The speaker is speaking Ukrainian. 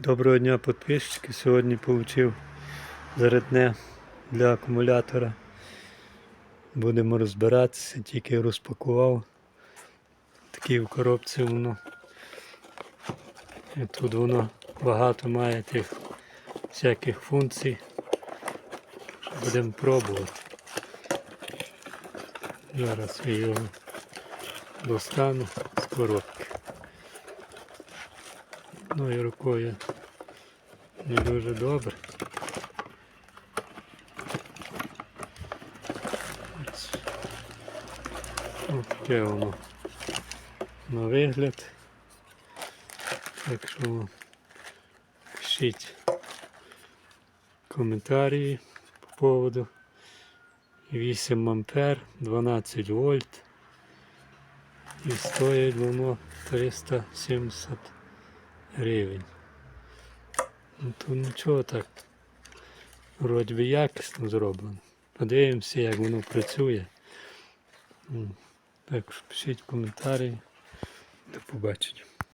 Доброго дня підписчики. Сьогодні отримав зарядне для акумулятора. Будемо розбиратися, тільки розпакував. Такі в коробці воно. І тут воно багато має тих всяких функцій. Будемо пробувати. Зараз я його достану з коробки. Одною рукою не дуже добре. Ось. Таке воно на вигляд. Так що пишіть коментарі по поводу 8 ампер, 12 вольт. І стоїть воно 370 гривень. Ну нічого так. Вроді би якісно зроблено. Подивимося, як воно працює. Так що пишіть коментарі. До побачення.